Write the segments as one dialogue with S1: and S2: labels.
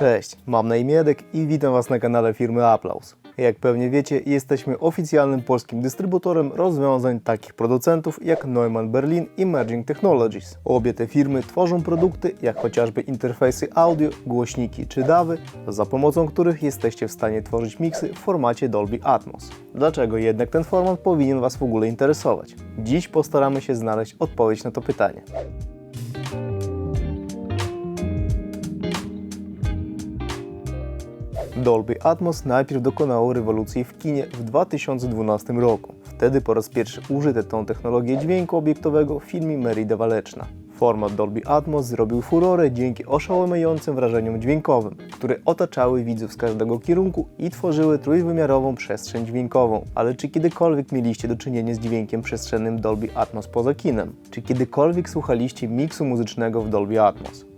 S1: Cześć, mam na imię Edek i witam Was na kanale firmy Applaus. Jak pewnie wiecie, jesteśmy oficjalnym polskim dystrybutorem rozwiązań takich producentów jak Neumann Berlin i Merging Technologies. Obie te firmy tworzą produkty jak chociażby interfejsy audio, głośniki czy dawy, za pomocą których jesteście w stanie tworzyć miksy w formacie Dolby Atmos. Dlaczego jednak ten format powinien Was w ogóle interesować? Dziś postaramy się znaleźć odpowiedź na to pytanie. Dolby Atmos najpierw dokonało rewolucji w kinie w 2012 roku. Wtedy po raz pierwszy użyto tą technologię dźwięku obiektowego w filmie Merida Waleczna. Format Dolby Atmos zrobił furorę dzięki oszałamiającym wrażeniom dźwiękowym, które otaczały widzów z każdego kierunku i tworzyły trójwymiarową przestrzeń dźwiękową. Ale czy kiedykolwiek mieliście do czynienia z dźwiękiem przestrzennym Dolby Atmos poza kinem? Czy kiedykolwiek słuchaliście miksu muzycznego w Dolby Atmos?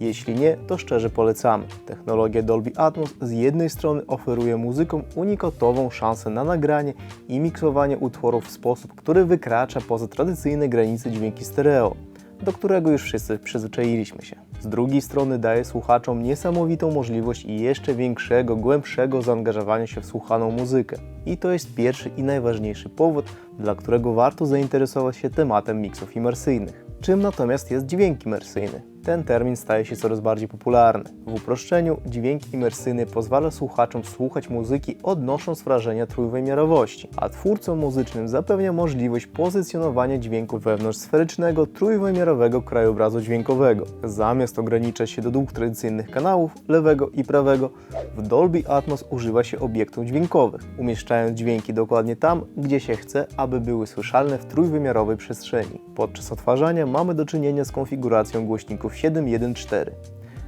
S1: Jeśli nie, to szczerze polecamy. Technologia Dolby Atmos z jednej strony oferuje muzykom unikatową szansę na nagranie i miksowanie utworów w sposób, który wykracza poza tradycyjne granice dźwięki stereo, do którego już wszyscy przyzwyczailiśmy się. Z drugiej strony daje słuchaczom niesamowitą możliwość jeszcze większego, głębszego zaangażowania się w słuchaną muzykę. I to jest pierwszy i najważniejszy powód, dla którego warto zainteresować się tematem miksów imersyjnych. Czym natomiast jest dźwięk imersyjny? Ten termin staje się coraz bardziej popularny. W uproszczeniu, dźwięk imersyjny pozwala słuchaczom słuchać muzyki odnosząc wrażenia trójwymiarowości, a twórcom muzycznym zapewnia możliwość pozycjonowania dźwięku wewnątrz sferycznego, trójwymiarowego krajobrazu dźwiękowego. Zamiast ograniczać się do dwóch tradycyjnych kanałów, lewego i prawego, w Dolby Atmos używa się obiektów dźwiękowych, umieszczając dźwięki dokładnie tam, gdzie się chce, aby były słyszalne w trójwymiarowej przestrzeni. Podczas odtwarzania mamy do czynienia z konfiguracją głośników 714,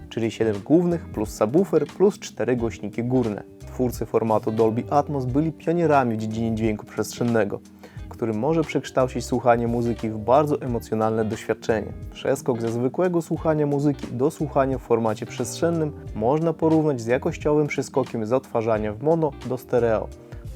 S1: czyli 7 głównych plus subwoofer plus 4 głośniki górne. Twórcy formatu Dolby Atmos byli pionierami w dziedzinie dźwięku przestrzennego, który może przekształcić słuchanie muzyki w bardzo emocjonalne doświadczenie. Przeskok ze zwykłego słuchania muzyki do słuchania w formacie przestrzennym można porównać z jakościowym przeskokiem z odtwarzania w mono do stereo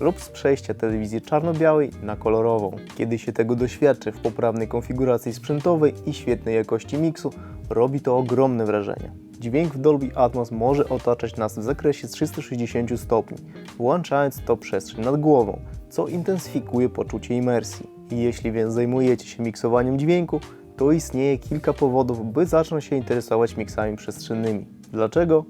S1: lub z przejścia telewizji czarno-białej na kolorową. Kiedy się tego doświadczy w poprawnej konfiguracji sprzętowej i świetnej jakości miksu, robi to ogromne wrażenie. Dźwięk w Dolby Atmos może otaczać nas w zakresie 360 stopni, włączając to przestrzeń nad głową, co intensyfikuje poczucie imersji. Jeśli więc zajmujecie się miksowaniem dźwięku, to istnieje kilka powodów, by zacząć się interesować miksami przestrzennymi. Dlaczego?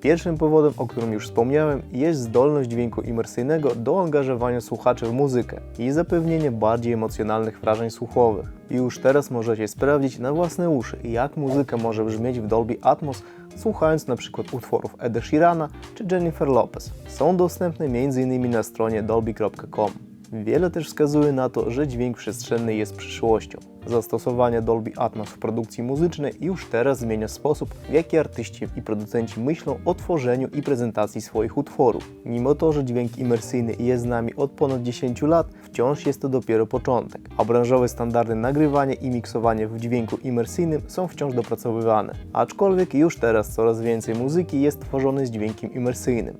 S1: Pierwszym powodem, o którym już wspomniałem, jest zdolność dźwięku imersyjnego do angażowania słuchaczy w muzykę i zapewnienie bardziej emocjonalnych wrażeń słuchowych. Już teraz możecie sprawdzić na własne uszy, jak muzyka może brzmieć w Dolby Atmos, słuchając np. utworów Eda Sheerana czy Jennifer Lopez. Są dostępne m.in. na stronie dolby.com. Wiele też wskazuje na to, że dźwięk przestrzenny jest przyszłością. Zastosowanie Dolby Atmos w produkcji muzycznej już teraz zmienia sposób, w jaki artyści i producenci myślą o tworzeniu i prezentacji swoich utworów. Mimo to, że dźwięk imersyjny jest z nami od ponad 10 lat, wciąż jest to dopiero początek, a branżowe standardy nagrywania i miksowania w dźwięku imersyjnym są wciąż dopracowywane. Aczkolwiek już teraz coraz więcej muzyki jest tworzonej z dźwiękiem imersyjnym,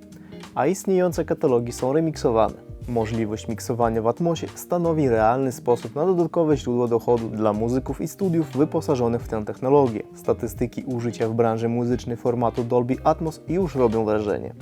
S1: a istniejące katalogi są remiksowane. Możliwość miksowania w Atmosie stanowi realny sposób na dodatkowe źródło dochodu dla muzyków i studiów wyposażonych w tę technologię. Statystyki użycia w branży muzycznej formatu Dolby Atmos już robią wrażenie.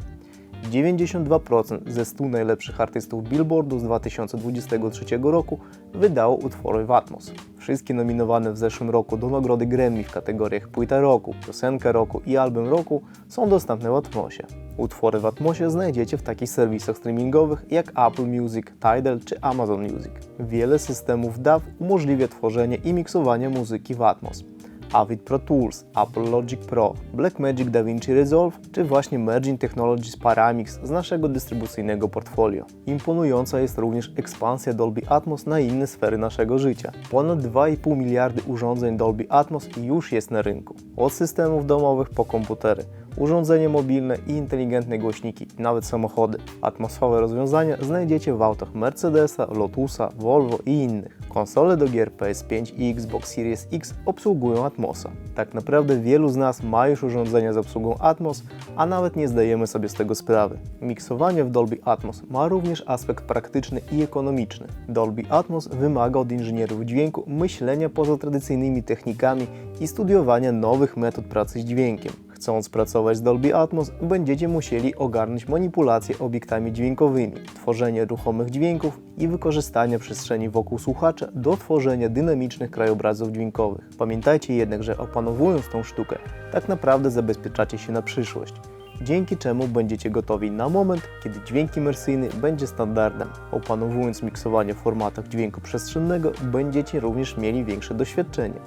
S1: 92% ze 100 najlepszych artystów Billboardu z 2023 roku wydało utwory w Atmos. Wszystkie nominowane w zeszłym roku do nagrody Grammy w kategoriach płyta roku, piosenka roku i album roku są dostępne w Atmosie. Utwory w Atmosie znajdziecie w takich serwisach streamingowych jak Apple Music, Tidal czy Amazon Music. Wiele systemów DAW umożliwia tworzenie i miksowanie muzyki w Atmos. Avid Pro Tools, Apple Logic Pro, Blackmagic DaVinci Resolve czy właśnie Merging Technologies Paramix z naszego dystrybucyjnego portfolio. Imponująca jest również ekspansja Dolby Atmos na inne sfery naszego życia. Ponad 2,5 miliardy urządzeń Dolby Atmos już jest na rynku. Od systemów domowych po komputery, urządzenia mobilne i inteligentne głośniki, nawet samochody. Atmosfowe rozwiązania znajdziecie w autach Mercedesa, Lotusa, Volvo i innych. Konsole do gier PS5 i Xbox Series X obsługują Atmosa. Tak naprawdę wielu z nas ma już urządzenia z obsługą Atmos, a nawet nie zdajemy sobie z tego sprawy. Miksowanie w Dolby Atmos ma również aspekt praktyczny i ekonomiczny. Dolby Atmos wymaga od inżynierów dźwięku myślenia poza tradycyjnymi technikami i studiowania nowych metod pracy z dźwiękiem. Chcąc pracować z Dolby Atmos, będziecie musieli ogarnąć manipulację obiektami dźwiękowymi, tworzenie ruchomych dźwięków i wykorzystanie przestrzeni wokół słuchacza do tworzenia dynamicznych krajobrazów dźwiękowych. Pamiętajcie jednak, że opanowując tą sztukę, tak naprawdę zabezpieczacie się na przyszłość dzięki czemu będziecie gotowi na moment, kiedy dźwięk imersyjny będzie standardem. Opanowując miksowanie w formatach dźwięku przestrzennego, będziecie również mieli większe doświadczenie,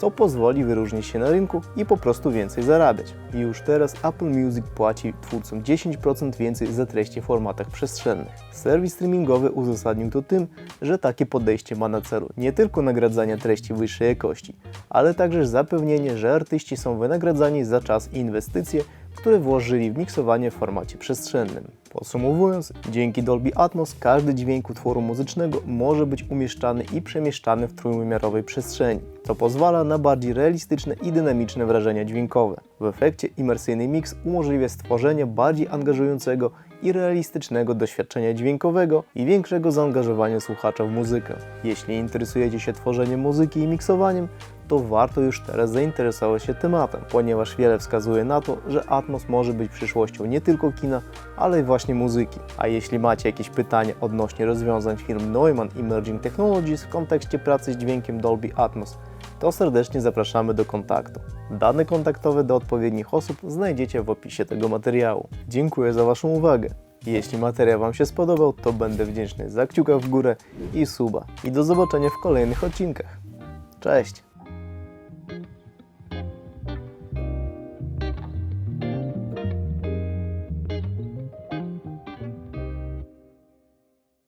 S1: co pozwoli wyróżnić się na rynku i po prostu więcej zarabiać. I już teraz Apple Music płaci twórcom 10% więcej za treści w formatach przestrzennych. Serwis streamingowy uzasadnił to tym, że takie podejście ma na celu nie tylko nagradzanie treści wyższej jakości, ale także zapewnienie, że artyści są wynagradzani za czas i inwestycje, które włożyli w miksowanie w formacie przestrzennym. Podsumowując, dzięki Dolby Atmos każdy dźwięk utworu muzycznego może być umieszczany i przemieszczany w trójwymiarowej przestrzeni, co pozwala na bardziej realistyczne i dynamiczne wrażenia dźwiękowe. W efekcie imersyjny mix umożliwia stworzenie bardziej angażującego i realistycznego doświadczenia dźwiękowego i większego zaangażowania słuchacza w muzykę. Jeśli interesujecie się tworzeniem muzyki i miksowaniem, to warto już teraz zainteresować się tematem, ponieważ wiele wskazuje na to, że Atmos może być przyszłością nie tylko kina, ale i właśnie muzyki. A jeśli macie jakieś pytania odnośnie rozwiązań firm Neumann Emerging Technologies w kontekście pracy z dźwiękiem Dolby Atmos, to serdecznie zapraszamy do kontaktu. Dane kontaktowe do odpowiednich osób znajdziecie w opisie tego materiału. Dziękuję za Waszą uwagę. Jeśli materiał Wam się spodobał, to będę wdzięczny za kciuka w górę i suba. I do zobaczenia w kolejnych odcinkach. Cześć!